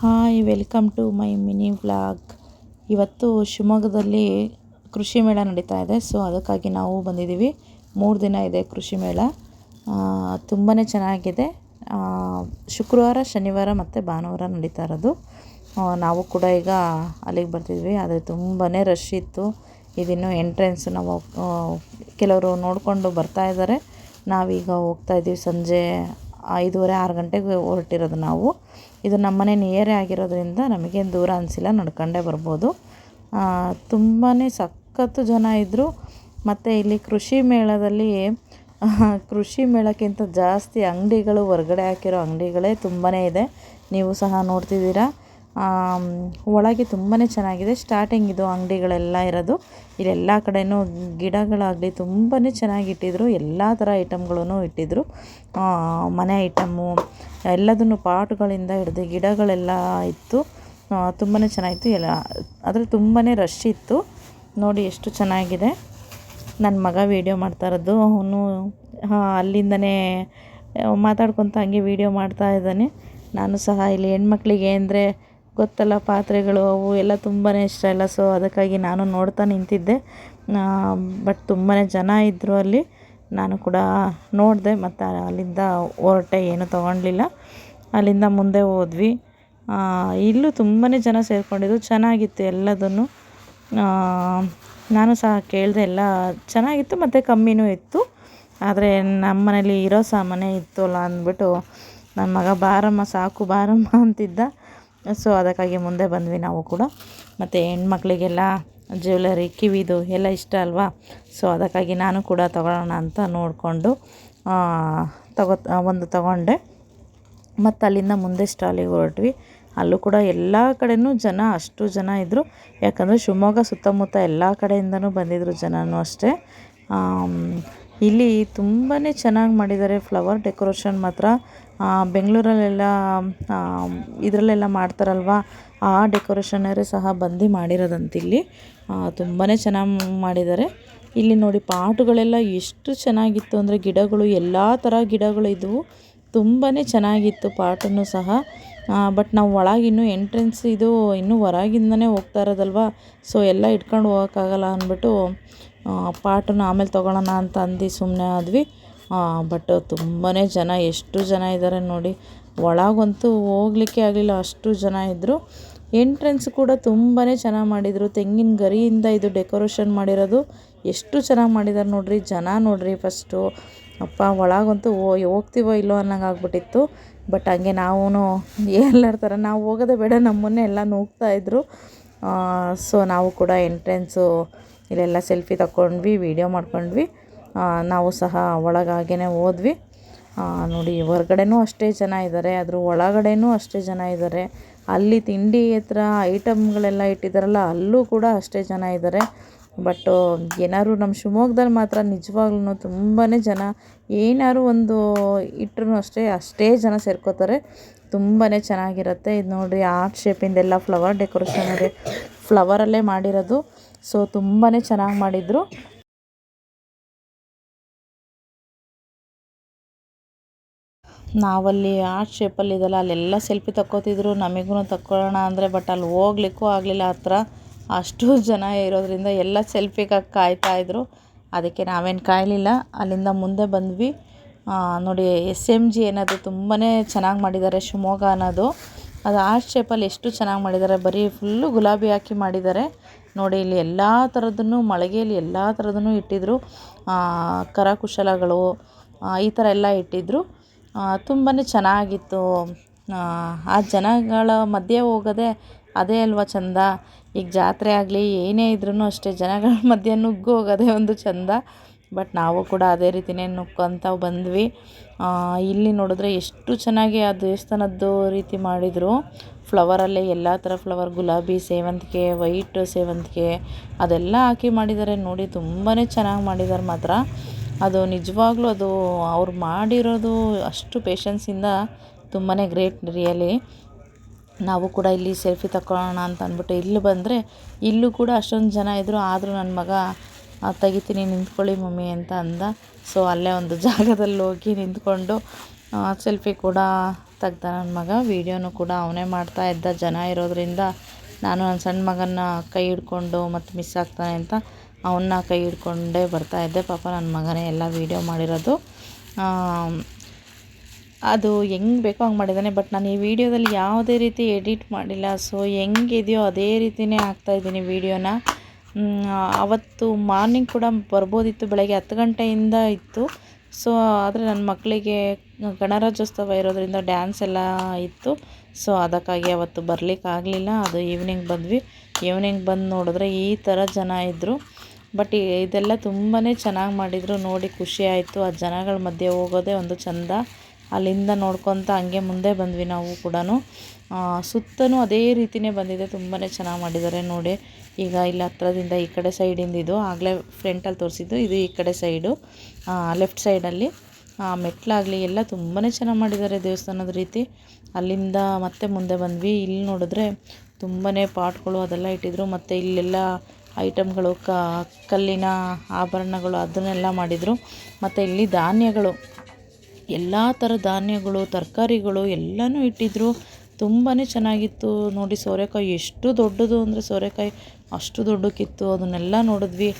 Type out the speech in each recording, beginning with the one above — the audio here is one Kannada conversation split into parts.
Hi, welcome to my mini vlog. ಇವತ್ತು ಶಿವಮೊಗ್ಗದಲ್ಲಿ ಕೃಷಿ ಮೇಳ ನಡೀತಾ ಇದೆ. ಸೊ, ಅದಕ್ಕಾಗಿ ನಾವು ಬಂದಿದ್ದೀವಿ. ಮೂರು ದಿನ ಇದೆ ಕೃಷಿ ಮೇಳ. ತುಂಬಾ ಚೆನ್ನಾಗಿದೆ. ಶುಕ್ರವಾರ, ಶನಿವಾರ ಮತ್ತು ಭಾನುವಾರ ನಡೀತಾ ಇರೋದು. ನಾವು ಕೂಡ ಈಗ ಅಲ್ಲಿಗೆ ಬರ್ತಿದ್ವಿ. ಆದರೆ ತುಂಬಾ ರಶ್ ಇತ್ತು. ಇದಿನ್ನು ಎಂಟ್ರೆನ್ಸ್ ನಾವು ಕೆಲವರು ನೋಡಿಕೊಂಡು ಬರ್ತಾ ಇದ್ದಾರೆ. ನಾವೀಗ ಹೋಗ್ತಾ ಇದ್ದೀವಿ ಸಂಜೆ ಐದೂವರೆ, ಆರು ಗಂಟೆಗೆ ಹೊರಟಿರೋದು ನಾವು. ಇದು ನಮ್ಮನೆ ನಿಯರೇ ಆಗಿರೋದ್ರಿಂದ ನಮಗೇನು ದೂರ ಅನಿಸಿಲ್ಲ, ನಡ್ಕೊಂಡೇ ಬರ್ಬೋದು. ತುಂಬಾ ಸಖತ್ತು ಜನ ಇದ್ದರು ಮತ್ತು ಇಲ್ಲಿ ಕೃಷಿ ಮೇಳದಲ್ಲಿ ಕೃಷಿ ಮೇಳಕ್ಕಿಂತ ಜಾಸ್ತಿ ಅಂಗಡಿಗಳು, ಹೊರ್ಗಡೆ ಹಾಕಿರೋ ಅಂಗಡಿಗಳೇ ತುಂಬಾ ಇದೆ. ನೀವು ಸಹ ನೋಡ್ತಿದ್ದೀರಾ? ಒಳಗೆ ತುಂಬಾ ಚೆನ್ನಾಗಿದೆ. ಸ್ಟಾರ್ಟಿಂಗ್ ಇದು ಅಂಗಡಿಗಳೆಲ್ಲ ಇರೋದು. ಇಲ್ಲೆಲ್ಲ ಕಡೆಯೂ ಗಿಡಗಳಾಗಲಿ ತುಂಬಾ ಚೆನ್ನಾಗಿ ಇಟ್ಟಿದ್ರು. ಎಲ್ಲ ಥರ ಐಟಮ್ಗಳನ್ನು ಇಟ್ಟಿದ್ರು. ಮನೆ ಐಟಮ್ಮು ಎಲ್ಲದನ್ನು ಪಾಟ್ಗಳಿಂದ ಹಿಡಿದು ಗಿಡಗಳೆಲ್ಲ ಇತ್ತು. ತುಂಬಾ ಚೆನ್ನಾಗಿತ್ತು. ಎಲ್ಲ, ಅದ್ರಲ್ಲಿ ತುಂಬಾ ರಶ್ ಇತ್ತು. ನೋಡಿ ಎಷ್ಟು ಚೆನ್ನಾಗಿದೆ. ನನ್ನ ಮಗ ವೀಡಿಯೋ ಮಾಡ್ತಾ ಇರೋದು. ಅವನು ಅಲ್ಲಿಂದನೇ ಮಾತಾಡ್ಕೊತ ಹಂಗೆ ವೀಡಿಯೋ ಮಾಡ್ತಾ ಇದ್ದಾನೆ. ನಾನು ಸಹ ಇಲ್ಲಿ ಹೆಣ್ಮಕ್ಳಿಗೆ ಅಂದರೆ ಗೊತ್ತಲ್ಲ ಪಾತ್ರೆಗಳು ಅವು ಎಲ್ಲ ತುಂಬಾ ಇಷ್ಟ ಇಲ್ಲ. ಸೊ ಅದಕ್ಕಾಗಿ ನಾನು ನೋಡ್ತಾ ನಿಂತಿದ್ದೆ. ಬಟ್ ತುಂಬಾ ಜನ ಇದ್ದರು ಅಲ್ಲಿ. ನಾನು ಕೂಡ ನೋಡಿದೆ, ಮತ್ತು ಅಲ್ಲಿಂದ ಹೊರಟೆ, ಏನು ತೊಗೊಳ್ಲಿಲ್ಲ ಅಲ್ಲಿಂದ ಮುಂದೆ ಹೋದ್ವಿ. ಇಲ್ಲೂ ತುಂಬಾ ಜನ ಸೇರಿಕೊಂಡಿದ್ದು ಚೆನ್ನಾಗಿತ್ತು ಎಲ್ಲದನ್ನು. ನಾನು ಸಹ ಕೇಳಿದೆ, ಎಲ್ಲ ಚೆನ್ನಾಗಿತ್ತು, ಮತ್ತು ಕಮ್ಮಿನೂ ಇತ್ತು. ಆದರೆ ನಮ್ಮ ಮನೇಲಿ ಇರೋ ಸಾಮಾನೇ ಇತ್ತಲ್ಲ ಅಂದ್ಬಿಟ್ಟು, ನನ್ನ ಮಗ, ಬಾರಮ್ಮ, ಸಾಕು, ಬಾರಮ್ಮ ಅಂತಿದ್ದ. ಸೊ ಅದಕ್ಕಾಗಿ ಮುಂದೆ ಬಂದ್ವಿ ನಾವು ಕೂಡ. ಮತ್ತು ಹೆಣ್ಮಕ್ಳಿಗೆಲ್ಲ ಜ್ಯುವೆಲರಿ ಕಿವಿದು ಎಲ್ಲ ಇಷ್ಟ ಅಲ್ವಾ? ಸೊ ಅದಕ್ಕಾಗಿ ನಾನು ಕೂಡ ತಗೊಳ್ಳೋಣ ಅಂತ ನೋಡಿಕೊಂಡು ತಗೋ ಒಂದು ತಗೊಂಡೆ. ಮತ್ತು ಅಲ್ಲಿಂದ ಮುಂದೆ ಸ್ಟಾಲಿಗೆ ಹೊರಟ್ವಿ. ಅಲ್ಲೂ ಕೂಡ ಎಲ್ಲ ಕಡೆಯೂ ಜನ, ಅಷ್ಟು ಜನ ಇದ್ದರು ಯಾಕಂದರೆ ಶಿವಮೊಗ್ಗ ಸುತ್ತಮುತ್ತ ಎಲ್ಲ ಕಡೆಯಿಂದನೂ ಬಂದಿದ್ದರು ಜನನೂ ಅಷ್ಟೇ. ಇಲ್ಲಿ ತುಂಬಾ ಚೆನ್ನಾಗಿ ಮಾಡಿದ್ದಾರೆ. ಫ್ಲವರ್ ಡೆಕೋರೇಷನ್ ಮಾತ್ರ ಬೆಂಗಳೂರಲ್ಲೆಲ್ಲ ಇದರಲ್ಲೆಲ್ಲ ಮಾಡ್ತಾರಲ್ವ? ಆ ಡೆಕೋರೇಷನರೇ ಸಹ ಬಂದು ಮಾಡಿರೋದಂತಿಲ್ಲಿ. ತುಂಬಾ ಚೆನ್ನಾಗಿ ಮಾಡಿದ್ದಾರೆ. ಇಲ್ಲಿ ನೋಡಿ ಪಾಟುಗಳೆಲ್ಲ ಎಷ್ಟು ಚೆನ್ನಾಗಿತ್ತು ಅಂದರೆ ಗಿಡಗಳು, ಎಲ್ಲ ಥರ ಗಿಡಗಳು ಇದ್ದವು ತುಂಬಾ ಚೆನ್ನಾಗಿತ್ತು ಪಾಟನ್ನು ಸಹ. ಬಟ್ ನಾವು ಒಳಗಿನ್ನೂ ಎಂಟ್ರೆನ್ಸ್ ಇದು ಇನ್ನೂ ಹೊರಗಿಂದನೇ ಹೋಗ್ತಾ ಇರೋದಲ್ವ? ಸೊ ಎಲ್ಲ ಇಟ್ಕೊಂಡು ಹೋಗೋಕ್ಕಾಗಲ್ಲ ಅಂದ್ಬಿಟ್ಟು ಪಾಟನ್ನು ಆಮೇಲೆ ತೊಗೊಳ್ಳೋಣ ಅಂತ ಅಂದು ಸುಮ್ಮನೆ ಆದ್ವಿ. ಬಟ್ ತುಂಬಾ ಜನ, ಎಷ್ಟು ಜನ ಇದ್ದಾರೆ ನೋಡಿ. ಒಳಗಂತೂ ಹೋಗ್ಲಿಕ್ಕೆ ಆಗಲಿಲ್ಲ, ಅಷ್ಟು ಜನ ಇದ್ದರು ಎಂಟ್ರೆನ್ಸ್ ಕೂಡ ತುಂಬಾ ಚೆನ್ನಾಗಿ ಮಾಡಿದರು. ತೆಂಗಿನ ಗರಿಯಿಂದ ಇದು ಡೆಕೋರೇಷನ್ ಮಾಡಿರೋದು ಎಷ್ಟು ಚೆನ್ನಾಗಿ ಮಾಡಿದ್ದಾರೆ ನೋಡಿರಿ, ಜನ ನೋಡಿರಿ ಫಸ್ಟು ಅಪ್ಪ, ಒಳಗಂತೂ ಹೋಗ್ತೀವೋ ಇಲ್ಲೋ ಅನ್ನಂಗೆ ಆಗ್ಬಿಟ್ಟಿತ್ತು. ಬಟ್ ಹಂಗೆ ನಾವೂ ಎಲ್ಲರ ಥರ, ನಾವು ಹೋಗೋದೇ ಬೇಡ, ನಮ್ಮನ್ನೇ ಎಲ್ಲ ನೂಗ್ತಾ ಇದ್ರು. ಸೊ ನಾವು ಕೂಡ ಎಂಟ್ರೆನ್ಸು ಇಲ್ಲೆಲ್ಲ ಸೆಲ್ಫಿ ತಗೊಂಡ್ವಿ ವೀಡಿಯೋ ಮಾಡ್ಕೊಂಡ್ವಿ. ನಾವು ಸಹ ಒಳಗಾಗೇ ಹೋದ್ವಿ. ನೋಡಿ, ಹೊರ್ಗಡೆನೂ ಅಷ್ಟೇ ಜನ ಇದ್ದಾರೆ ಅದ್ರ ಒಳಗಡೆನೂ ಅಷ್ಟೇ ಜನ ಇದ್ದಾರೆ ಅಲ್ಲಿ ತಿಂಡಿ ಹತ್ರ ಐಟಮ್ಗಳೆಲ್ಲ ಇಟ್ಟಿದ್ದಾರಲ್ಲ ಅಲ್ಲೂ ಕೂಡ ಅಷ್ಟೇ ಜನ ಇದ್ದಾರೆ ಬಟ್ಟು ಏನಾದ್ರು ನಮ್ಮ ಶಿವಮೊಗ್ಗದಲ್ಲಿ ಮಾತ್ರ ನಿಜವಾಗ್ಲೂ ತುಂಬಾ ಜನ, ಏನಾದ್ರು ಒಂದು ಇಟ್ರು ಅಷ್ಟೇ ಅಷ್ಟೇ ಜನ ಸೇರ್ಕೋತಾರೆ. ತುಂಬಾ ಚೆನ್ನಾಗಿರುತ್ತೆ. ಇದು ನೋಡಿರಿ ಆರ್ಟ್ ಶೇಪಿಂದೆಲ್ಲ ಫ್ಲವರ್ ಡೆಕೋರೇಷನ್ ಇದೆ ಫ್ಲವರಲ್ಲೇ ಮಾಡಿರೋದು. ಸೊ ತುಂಬಾ ಚೆನ್ನಾಗಿ ಮಾಡಿದರು. ನಾವಲ್ಲಿ ಆರ್ಟ್ ಶೇಪಲ್ಲಿ ಇದೆಲ್ಲ, ಅಲ್ಲೆಲ್ಲ ಸೆಲ್ಫಿ ತಕ್ಕೋತಿದ್ರು, ನಮಗೂ ತಕ್ಕೊಳ್ಳೋಣ ಅಂದರೆ ಬಟ್ ಅಲ್ಲಿ ಹೋಗ್ಲಿಕ್ಕೂ ಆಗಲಿಲ್ಲ ಹತ್ರ. ಅಷ್ಟು ಜನ ಇರೋದರಿಂದ ಎಲ್ಲ ಸೆಲ್ಫಿಗೆ ಕಾಯ್ತಾ ಇದ್ರು. ಅದಕ್ಕೆ ನಾವೇನು ಕಾಯಲಿಲ್ಲ. ಅಲ್ಲಿಂದ ಮುಂದೆ ಬಂದ್ವಿ. ನೋಡಿ ಎಸ್ ಎಂ ಜಿ ಅನ್ನೋದು ತುಂಬಾ ಚೆನ್ನಾಗಿ ಮಾಡಿದ್ದಾರೆ, ಶಿವಮೊಗ್ಗ ಅನ್ನೋದು. ಅದು ಆರ್ಟ್ ಶೇಪಲ್ಲಿ ಎಷ್ಟು ಚೆನ್ನಾಗಿ ಮಾಡಿದ್ದಾರೆ, ಬರೀ ಫುಲ್ಲು ಗುಲಾಬಿ ಹಾಕಿ ಮಾಡಿದ್ದಾರೆ. ನೋಡಿ, ಇಲ್ಲಿ ಎಲ್ಲ ಥರದ್ದನ್ನು ಮಳಿಗೆಯಲ್ಲಿ ಎಲ್ಲ ಥರದನ್ನು ಇಟ್ಟಿದ್ದರು ಕರಕುಶಲಗಳು ಈ ಥರ ಎಲ್ಲ ಇಟ್ಟಿದ್ರು. ತುಂಬಾ ಚೆನ್ನಾಗಿತ್ತು. ಆ, ಜನಗಳ ಮಧ್ಯೆ ಹೋಗೋದೇ ಅದೇ ಅಲ್ವಾ ಚಂದ? ಈಗ ಜಾತ್ರೆ ಆಗಲಿ ಏನೇ ಇದ್ರೂ ಅಷ್ಟೇ ಜನಗಳ ಮಧ್ಯೆ ನುಗ್ಗು ಹೋಗೋದೇ ಒಂದು ಚಂದ. ಬಟ್ ನಾವು ಕೂಡ ಅದೇ ರೀತಿಯೇ ನುಗ್ಕೊತ ಬಂದ್ವಿ. ಇಲ್ಲಿ ನೋಡಿದ್ರೆ ಎಷ್ಟು ಚೆನ್ನಾಗಿ ಆ ದೇವಸ್ಥಾನದ್ದು ರೀತಿ ಮಾಡಿದರು. ಫ್ಲವರಲ್ಲೇ ಎಲ್ಲ ಥರ ಫ್ಲವರ್ ಗುಲಾಬಿ ಸೇವಂತಿಗೆ ವೈಟ್ ಸೇವಂತಿಗೆ ಅದೆಲ್ಲ ಹಾಕಿ ಮಾಡಿದ್ದಾರೆ. ನೋಡಿ ತುಂಬಾ ಚೆನ್ನಾಗಿ ಮಾಡಿದ್ದಾರೆ ಮಾತ್ರ. ಅದು ನಿಜವಾಗ್ಲೂ ಅದು ಅವ್ರು ಮಾಡಿರೋದು ಅಷ್ಟು ಪೇಷನ್ಸಿಂದ ತುಂಬಾ ಗ್ರೇಟ್ ರಿಯಲಿ ನಾವು ಕೂಡ ಇಲ್ಲಿ ಸೆಲ್ಫಿ ತಗೊಳ್ಳೋಣ ಅಂತ ಅಂದ್ಬಿಟ್ಟು ಇಲ್ಲಿ ಬಂದರೆ ಇಲ್ಲೂ ಕೂಡ ಅಷ್ಟೊಂದು ಜನ ಇದ್ದರು ಆದರೂ ನನ್ನ ಮಗ ತೆಗಿತೀನಿ ನಿಂತ್ಕೊಳ್ಳಿ ಮಮ್ಮಿ ಅಂತ ಅಂದ. ಸೊ ಅಲ್ಲೇ ಒಂದು ಜಾಗದಲ್ಲಿ ಹೋಗಿ ನಿಂತ್ಕೊಂಡು ಸೆಲ್ಫಿ ಕೂಡ ತೆಗ್ದ ನನ್ನ ಮಗ. ವೀಡಿಯೋನು ಕೂಡ ಅವನೇ ಮಾಡ್ತಾ ಇದ್ದ. ಜನ ಇರೋದರಿಂದ ನಾನು ನನ್ನ ಸಣ್ಣ ಮಗನ ಕೈ ಹಿಡ್ಕೊಂಡು ಮತ್ತು ಮಿಸ್ ಆಗ್ತಾನೆ ಅಂತ ಅವನ್ನ ಕೈ ಹಿಡ್ಕೊಂಡೇ ಬರ್ತಾಯಿದ್ದೆ ಪಾಪ ನನ್ನ ಮಗನೇ ಎಲ್ಲ ವೀಡಿಯೋ ಮಾಡಿರೋದು. ಅದು ಹೆಂಗೆ ಬೇಕೋ ಹಂಗೆ ಮಾಡಿದ್ದಾನೆ ಬಟ್ ನಾನು ಈ ವಿಡಿಯೋದಲ್ಲಿ ಯಾವುದೇ ರೀತಿ ಎಡಿಟ್ ಮಾಡಿಲ್ಲ. ಸೊ ಹೆಂಗಿದೆಯೋ ಅದೇ ರೀತಿಯೇ ಹಾಕ್ತಾಯಿದ್ದೀನಿ ವೀಡಿಯೋನ ಅವತ್ತು ಮಾರ್ನಿಂಗ್ ಕೂಡ ಬರ್ಬೋದಿತ್ತು. ಬೆಳಗ್ಗೆ ಹತ್ತು ಗಂಟೆಯಿಂದ ಇತ್ತು. ಸೊ ಆದರೆ ನನ್ನ ಮಕ್ಕಳಿಗೆ ಗಣರಾಜ್ಯೋತ್ಸವ ಇರೋದರಿಂದ ಡ್ಯಾನ್ಸ್ ಎಲ್ಲ ಇತ್ತು. ಸೊ ಅದಕ್ಕಾಗಿ ಅವತ್ತು ಬರಲಿಕ್ಕಾಗಲಿಲ್ಲ. ಅದು ಈವ್ನಿಂಗ್ ಬಂದ್ವಿ. ಈವ್ನಿಂಗ್ ಬಂದು ನೋಡಿದ್ರೆ ಈ ಥರ ಜನ ಇದ್ದರು ಬಟ್ ಇದೆಲ್ಲ ತುಂಬಾ ಚೆನ್ನಾಗಿ ಮಾಡಿದರು. ನೋಡಿ, ಖುಷಿ ಆಯಿತು. ಆ ಜನಗಳ ಮಧ್ಯೆ ಹೋಗೋದೇ ಒಂದು ಚಂದ. ಅಲ್ಲಿಂದ ನೋಡ್ಕೊತ ಹಂಗೆ ಮುಂದೆ ಬಂದ್ವಿ ನಾವು ಕೂಡ ಸುತ್ತಲೂ ಅದೇ ರೀತಿಯೇ ಬಂದಿದೆ. ತುಂಬಾ ಚೆನ್ನಾಗಿ ಮಾಡಿದ್ದಾರೆ. ನೋಡಿ, ಈಗ ಇಲ್ಲಿ ಹತ್ರದಿಂದ ಈ ಕಡೆ ಸೈಡಿಂದ ಇದು. ಆಗಲೇ ಫ್ರಂಟಲ್ಲಿ ತೋರಿಸಿದ್ದು. ಇದು ಈ ಕಡೆ ಸೈಡು. ಲೆಫ್ಟ್ ಸೈಡಲ್ಲಿ ಮೆಟ್ಲಾಗಲಿ ಎಲ್ಲ ತುಂಬಾ ಚೆನ್ನಾಗಿ ಮಾಡಿದ್ದಾರೆ ದೇವಸ್ಥಾನದ ರೀತಿ. ಅಲ್ಲಿಂದ ಮತ್ತೆ ಮುಂದೆ ಬಂದ್ವಿ. ಇಲ್ಲಿ ನೋಡಿದ್ರೆ ತುಂಬಾ ಪಾಟ್ಗಳು ಅದೆಲ್ಲ ಇಟ್ಟಿದ್ರು. ಮತ್ತು ಇಲ್ಲೆಲ್ಲ ಐಟಮ್ಗಳು ಕಲ್ಲಿನ ಆಭರಣಗಳು ಅದನ್ನೆಲ್ಲ ಮಾಡಿದರು. ಮತ್ತು ಇಲ್ಲಿ ಧಾನ್ಯಗಳು. ಎಲ್ಲ ಥರ ಧಾನ್ಯಗಳು, ತರಕಾರಿಗಳು ಎಲ್ಲನೂ ಇಟ್ಟಿದ್ರು. ತುಂಬಾ ಚೆನ್ನಾಗಿತ್ತು. ನೋಡಿ ಸೋರೆಕಾಯಿ, ಎಷ್ಟು ದೊಡ್ಡದು ಅಂದರೆ ಸೋರೆಕಾಯಿ ಅಷ್ಟು ದೊಡ್ಡಕ್ಕಿತ್ತು ಅದನ್ನೆಲ್ಲ ನೋಡಿದ್ವಿ.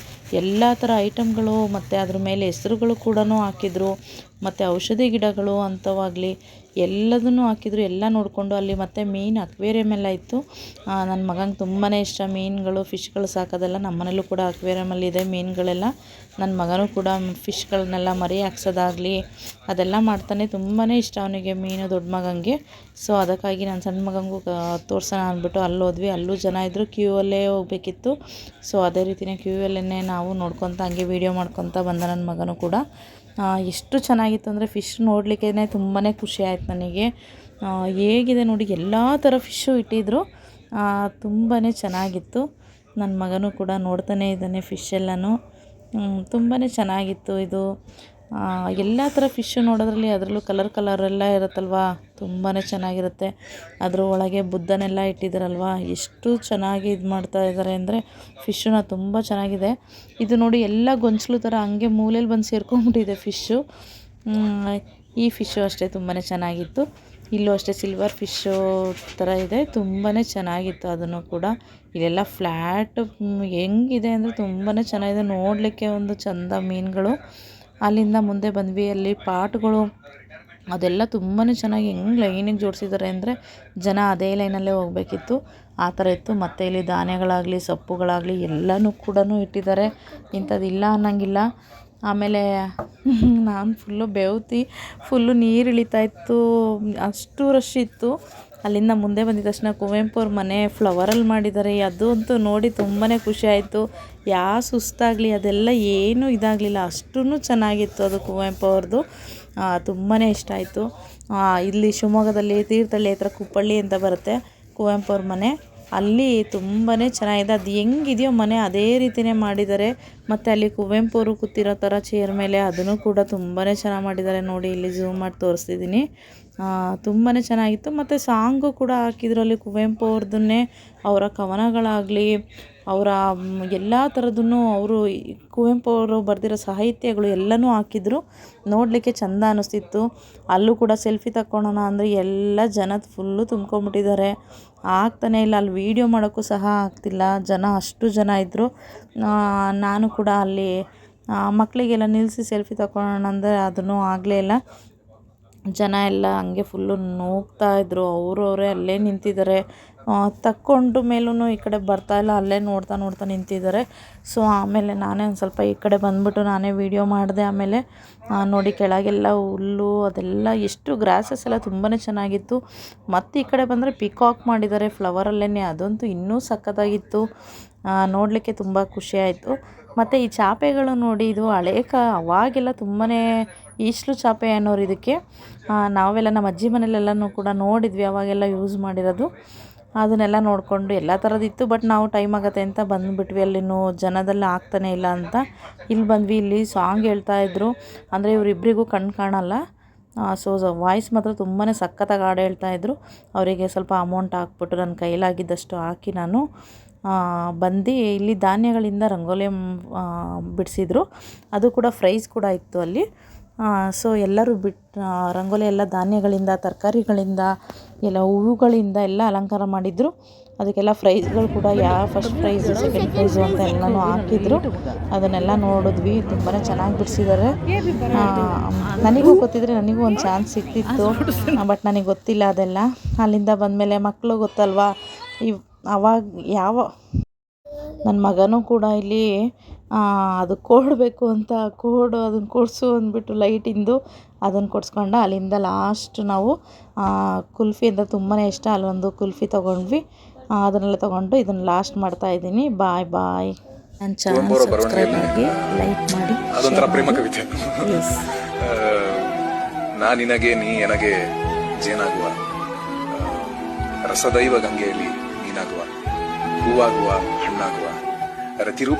ಎಲ್ಲ ಥರ ಐಟಮ್ಗಳು, ಮತ್ತು ಅದ್ರ ಮೇಲೆ ಹೆಸ್ರುಗಳು ಕೂಡ ಹಾಕಿದ್ರು. ಮತ್ತು ಔಷಧಿ ಗಿಡಗಳು ಅಂಥವಾಗಲಿ, ಎಲ್ಲದನ್ನು ಹಾಕಿದ್ರು. ಎಲ್ಲ ನೋಡಿಕೊಂಡು ಅಲ್ಲಿ ಮತ್ತು ಮೀನು ಅಕ್ವೇರಿಯಮ್ ಎಲ್ಲ ಇತ್ತು ನನ್ನ ಮಗಂಗೆ ತುಂಬಾ ಇಷ್ಟ. ಮೀನುಗಳು, ಫಿಶ್ಗಳು ಸಾಕೋದೆಲ್ಲ ನಮ್ಮ ಮನೇಲೂ ಕೂಡ ಅಕ್ವೇರಿಯಮಲ್ಲಿ ಇದೆ ಮೀನುಗಳೆಲ್ಲ. ನನ್ನ ಮಗನೂ ಕೂಡ ಫಿಶ್ಗಳನ್ನೆಲ್ಲ ಮರಿ ಹಾಕ್ಸೋದಾಗಲಿ, ಅದೆಲ್ಲ ಮಾಡ್ತಾನೆ. ತುಂಬಾ ಇಷ್ಟ ಅವನಿಗೆ ಮೀನು, ದೊಡ್ಡ ಮಗನಿಗೆ ಸೊ, ಅದಕ್ಕಾಗಿ ನನ್ನ ಸಣ್ಣ ಮಗನಿಗೂ ತೋರ್ಸೋಣ ಅಂದ್ಬಿಟ್ಟು ಅಲ್ಲಿ ಹೋದ್ವಿ ಅಲ್ಲೂ ಜನ ಇದ್ದರು ಕ್ಯೂ ಅಲ್ಲೇ ಹೋಗ್ಬೇಕಿತ್ತು ಸೊ ಅದೇ ರೀತಿಯೇ ಕ್ಯೂ ಅಲ್ಲೇ ನಾವು ನೋಡ್ಕೊತ ಹಂಗೆ ವೀಡಿಯೋ ಮಾಡ್ಕೊತ ಬಂದ ನನ್ನ ಮಗನೂ ಕೂಡ. ಎಷ್ಟು ಚೆನ್ನಾಗಿತ್ತು ಅಂದರೆ ಫಿಶ್ ನೋಡಲಿಕ್ಕೇ ತುಂಬಾ ಖುಷಿ ಆಯ್ತು ನನಗೆ. ಹೇಗಿದೆ ನೋಡಿ, ಎಲ್ಲ ಥರ ಫಿಶ್ಶು ಇಟ್ಟಿದ್ದರು ತುಂಬಾ ಚೆನ್ನಾಗಿತ್ತು. ನನ್ನ ಮಗನೂ ಕೂಡ ನೋಡ್ತಾನೆ ಇದ್ದಾನೆ ಫಿಶ್ ಎಲ್ಲನೂ. ತುಂಬಾ ಚೆನ್ನಾಗಿತ್ತು ಇದು. ಎಲ್ಲ ಥರ ಫಿಶ್ಶು ನೋಡೋದ್ರಲ್ಲಿ ಅದರಲ್ಲೂ ಕಲರ್ ಕಲರೆಲ್ಲ ಇರುತ್ತಲ್ವ? ತುಂಬಾ ಚೆನ್ನಾಗಿರುತ್ತೆ. ಅದ್ರ ಒಳಗೆ ಬುದ್ಧನೆಲ್ಲ ಇಟ್ಟಿದ್ದಾರಲ್ವ ಎಷ್ಟು ಚೆನ್ನಾಗಿ ಇದು ಮಾಡ್ತಾ ಇದ್ದಾರೆ ಅಂದರೆ ಫಿಶ್ಶುನ ತುಂಬ ಚೆನ್ನಾಗಿದೆ. ಇದು ನೋಡಿ ಎಲ್ಲ ಗೊಂಚಲು ಥರ ಹಂಗೆ ಮೂಲೆಯಲ್ಲಿ ಬಂದು ಸೇರ್ಕೊಂಡ್ಬಿಟ್ಟಿದೆ ಫಿಶ್ಶು ಈ ಫಿಶ್ಶು ಅಷ್ಟೇ ತುಂಬಾ ಚೆನ್ನಾಗಿತ್ತು. ಇಲ್ಲೂ ಅಷ್ಟೇ ಸಿಲ್ವರ್ ಫಿಶ್ಶು ಥರ ಇದೆ. ತುಂಬಾ ಚೆನ್ನಾಗಿತ್ತು ಅದನ್ನು ಕೂಡ. ಇಲ್ಲೆಲ್ಲ ಫ್ಲ್ಯಾಟ್ ಹೆಂಗಿದೆ ಅಂದರೆ ತುಂಬಾ ಚೆನ್ನಾಗಿದೆ. ನೋಡಲಿಕ್ಕೆ ಒಂದು ಚಂದ ಮೀನುಗಳು. ಅಲ್ಲಿಂದ ಮುಂದೆ ಬಂದ್ವಿ. ಅಲ್ಲಿ ಪಾಟ್ಗಳು ಅದೆಲ್ಲ ತುಂಬಾ ಚೆನ್ನಾಗಿ ಹೆಂಗೆ ಲೈನಿಗೆ ಜೋಡಿಸಿದ್ದಾರೆ ಅಂದರೆ ಜನ ಅದೇ ಲೈನಲ್ಲೇ ಹೋಗಬೇಕಿತ್ತು. ಆ ಥರ ಇತ್ತು. ಮತ್ತು ಇಲ್ಲಿ ಧಾನ್ಯಗಳಾಗಲಿ, ಸೊಪ್ಪುಗಳಾಗಲಿ ಎಲ್ಲನೂ ಕೂಡ ಇಟ್ಟಿದ್ದಾರೆ ಇಂಥದ್ದು ಇಲ್ಲ ಅನ್ನೋಂಗಿಲ್ಲ. ಆಮೇಲೆ ನಾನು ಫುಲ್ಲು ಬೇವತಿ ಫುಲ್ಲು ನೀರು ಇಳಿತಾ ಅಷ್ಟು ರಶ್ ಇತ್ತು. ಅಲ್ಲಿಂದ ಮುಂದೆ ಬಂದಿದ ತಕ್ಷಣ ಕುವೆಂಪು ಅವ್ರ ಮನೆ ಫ್ಲವರಲ್ಲಿ ಮಾಡಿದ್ದಾರೆ. ಅದು ಅಂತೂ ನೋಡಿ ತುಂಬಾ ಖುಷಿ ಆಯಿತು. ಯಾವ ಸುಸ್ತಾಗಲಿ, ಅದೆಲ್ಲ ಏನೂ ಇದಾಗಲಿಲ್ಲ. ಅಷ್ಟೂ ಚೆನ್ನಾಗಿತ್ತು ಅದು ಕುವೆಂಪು ಅವ್ರದ್ದು ತುಂಬಾ ಇಷ್ಟ ಆಯಿತು. ಇಲ್ಲಿ ಶಿವಮೊಗ್ಗದಲ್ಲಿ ತೀರ್ಥಹಳ್ಳಿ ಹತ್ರ ಕುಪ್ಪಳ್ಳಿ ಅಂತ ಬರುತ್ತೆ ಕುವೆಂಪು ಅವ್ರ ಮನೆ. ಅಲ್ಲಿ ತುಂಬಾ ಚೆನ್ನಾಗಿದೆ. ಅದು ಹೆಂಗಿದೆಯೋ ಮನೆ, ಅದೇ ರೀತಿಯೇ ಮಾಡಿದ್ದಾರೆ. ಮತ್ತು ಅಲ್ಲಿ ಕುವೆಂಪು ಅವರು ಕೂತಿರೋ ಥರ ಚೇರ್ ಮೇಲೆ ಅದನ್ನು ಕೂಡ ತುಂಬಾ ಚೆನ್ನಾಗಿ ಮಾಡಿದ್ದಾರೆ ನೋಡಿ, ಇಲ್ಲಿ ಝೂಮ್ ಮಾಡಿ ತೋರಿಸ್ತಿದ್ದೀನಿ ತುಂಬಾ ಚೆನ್ನಾಗಿತ್ತು. ಮತ್ತು ಸಾಂಗು ಕೂಡ ಹಾಕಿದ್ರು ಅಲ್ಲಿ ಕುವೆಂಪು ಅವ್ರದ್ದನ್ನೇ ಅವರ ಕವನಗಳಾಗಲಿ, ಅವರ ಎಲ್ಲ ಥರದನ್ನು ಅವರು ಕುವೆಂಪು ಅವರು ಬರೆದಿರೋ ಸಾಹಿತ್ಯಗಳು ಎಲ್ಲನೂ ಹಾಕಿದ್ರು. ನೋಡಲಿಕ್ಕೆ ಚೆಂದ ಅನ್ನಿಸ್ತಿತ್ತು ಅಲ್ಲೂ ಕೂಡ ಸೆಲ್ಫಿ ತಕ್ಕೊಳ್ಳೋಣ ಅಂದರೆ ಎಲ್ಲ ಜನ ಫುಲ್ಲು ತುಂಬ್ಕೊಂಬಿಟ್ಟಿದ್ದಾರೆ ಆಗ್ತಾನೆ ಇಲ್ಲ. ಅಲ್ಲಿ ವೀಡಿಯೋ ಮಾಡೋಕ್ಕೂ ಸಹ ಆಗ್ತಿಲ್ಲ. ಜನ ಅಷ್ಟು ಜನ ಇದ್ದರು ನಾನು ಅಲ್ಲಿ ಮಕ್ಕಳಿಗೆಲ್ಲ ನಿಲ್ಲಿಸಿ ಸೆಲ್ಫಿ ತಗೊಳ್ಳೋಣ ಅಂದರೆ ಅದನ್ನು ಆಗಲೇ ಇಲ್ಲ. ಜನ ಎಲ್ಲ ಹಂಗೆ ಫುಲ್ಲು ನೋಗ್ತಾ ಇದ್ದರು ಅವರು ಅವರೇ ಅಲ್ಲೇ ನಿಂತಿದ್ದಾರೆ. ತಕ್ಕೊಂಡು ಮೇಲೂ ಈ ಕಡೆ ಬರ್ತಾ ಇಲ್ಲ. ಅಲ್ಲೇ ನೋಡ್ತಾ ನೋಡ್ತಾ ನಿಂತಿದ್ದಾರೆ. ಸೊ ಆಮೇಲೆ ನಾನೇ ಒಂದು ಸ್ವಲ್ಪ ಈ ಕಡೆ ಬಂದ್ಬಿಟ್ಟು ನಾನೇ ವೀಡಿಯೋ ಮಾಡಿದೆ. ಆಮೇಲೆ ನೋಡಿ ಕೆಳಗೆಲ್ಲ ಹುಲ್ಲು, ಅದೆಲ್ಲ ಎಷ್ಟು ಗ್ರಾಸಸ್ ಎಲ್ಲ ತುಂಬಾ ಚೆನ್ನಾಗಿತ್ತು. ಮತ್ತು ಈ ಕಡೆ ಬಂದರೆ ಪಿಕಾಕ್ ಮಾಡಿದ್ದಾರೆ. ಫ್ಲವರಲ್ಲೇ ಅದಂತೂ ಇನ್ನೂ ಸಖತ್ತಾಗಿತ್ತು. ನೋಡಲಿಕ್ಕೆ ತುಂಬ ಖುಷಿಯಾಯಿತು ಮತ್ತು ಈ ಚಾಪೆಗಳು ನೋಡಿ ಇದು ಹಳೇ ಕಾ, ಅವಾಗೆಲ್ಲ ತುಂಬಾ ಈಶ್ಲು ಚಾಪೆ ಅನ್ನೋರು ಇದಕ್ಕೆ. ನಾವೆಲ್ಲ ನಮ್ಮ ಅಜ್ಜಿ ಮನೇಲೆಲ್ಲನೂ ಕೂಡ ನೋಡಿದ್ವಿ, ಅವಾಗೆಲ್ಲ ಯೂಸ್ ಮಾಡಿರೋದು. ಅದನ್ನೆಲ್ಲ ನೋಡಿಕೊಂಡು ಎಲ್ಲ ಥರದಿತ್ತು ಬಟ್ ನಾವು ಟೈಮ್ ಆಗುತ್ತೆ ಅಂತ ಬಂದುಬಿಟ್ವಿ. ಅಲ್ಲಿನೂ ಜನದಲ್ಲಿ ಆಗ್ತಾನೆ ಇಲ್ಲ ಅಂತ. ಇಲ್ಲಿ ಬಂದ್ವಿ, ಇಲ್ಲಿ ಸಾಂಗ್ ಹೇಳ್ತಾಯಿದ್ರು ಅಂದರೆ ಇವರಿಬ್ಬರಿಗೂ ಕಣ್ಣು ಕಾಣಲ್ಲ. ಸೊ ವಾಯ್ಸ್ ಮಾತ್ರ ತುಂಬಾ ಸಖತ್ತಾಗಿ ಹಾಡು ಹೇಳ್ತಾಯಿದ್ರು ಅವರಿಗೆ ಸ್ವಲ್ಪ ಅಮೌಂಟ್ ಹಾಕ್ಬಿಟ್ಟು ನನ್ನ ಕೈಲಾಗಿದ್ದಷ್ಟು ಹಾಕಿ ನಾನು ಬಂದು ಇಲ್ಲಿ ಧಾನ್ಯಗಳಿಂದ ರಂಗೋಲಿ ಬಿಡಿಸಿದ್ರು. ಅದು ಕೂಡ ಫ್ರೈಸ್ ಕೂಡ ಇತ್ತು ಅಲ್ಲಿ. ಸೊ ಎಲ್ಲರೂ ಬಿಟ್ಟು ರಂಗೋಲಿ ಎಲ್ಲ ಧಾನ್ಯಗಳಿಂದ, ತರಕಾರಿಗಳಿಂದ, ಎಲ್ಲ ಹೂವುಗಳಿಂದ ಎಲ್ಲ ಅಲಂಕಾರ ಮಾಡಿದ್ರು. ಅದಕ್ಕೆಲ್ಲ ಪ್ರೈಸ್ಗಳು ಕೂಡ ಯಾವ ಫಸ್ಟ್ ಪ್ರೈಸು ಸೆಕೆಂಡ್ ಪ್ರೈಸು ಅಂತ ಎಲ್ಲನೂ ಹಾಕಿದ್ರು. ಅದನ್ನೆಲ್ಲ ನೋಡಿದ್ವಿ. ತುಂಬಾ ಚೆನ್ನಾಗಿ ಬಿಡಿಸಿದ್ದಾರೆ ನನಗೂ ಗೊತ್ತಿದ್ರೆ ನನಗೂ ಒಂದು ಚಾನ್ಸ್ ಸಿಕ್ತಿತ್ತು. ಬಟ್ ನನಗೆ ಗೊತ್ತಿಲ್ಲ ಅದೆಲ್ಲ. ಅಲ್ಲಿಂದ ಬಂದಮೇಲೆ ಮಕ್ಕಳು ಗೊತ್ತಲ್ವಾ? ಇವ್ ಅವಾಗ ಯಾವ ನನ್ನ ಮಗನೂ ಕೂಡ ಇಲ್ಲಿ ಅದು ಕೋಡಬೇಕು ಅಂತ ಕೋಡು ಅದನ್ನು ಕೊಡಿಸು ಅಂದ್ಬಿಟ್ಟು ಲೈಟಿಂದು ಅದನ್ನು ಕೊಡಿಸ್ಕೊಂಡ ಅಲ್ಲಿಂದ ಲಾಸ್ಟ್ ನಾವು ಕುಲ್ಫಿ ಅಂತ ತುಂಬಾ ಇಷ್ಟ. ಅಲ್ಲೊಂದು ಕುಲ್ಫಿ ತೊಗೊಂಡ್ವಿ. ಅದನ್ನೆಲ್ಲ ತೊಗೊಂಡು ಇದನ್ನು ಲಾಸ್ಟ್ ಮಾಡ್ತಾ ಇದ್ದೀನಿ. ಬಾಯ್ ಬಾಯ್ ನನ್ನ ಚಾನಲ್ ಸಬ್ಸ್ಕ್ರೈಬ್ ಮಾಡಿ ಆಗಿ ಲೈಕ್ ಮಾಡಿ ಅದೊಂಥರ ಪ್ರೇಮ ಕವಿತೆ. ನಾ ನಿನಗೆ ನೀ ನನಗೆ ಜೇನಾಗುವ. ರಸದೈವ ಗಂಗೆಯಲ್ಲಿ Gua gua, anak gua, eh, tiru.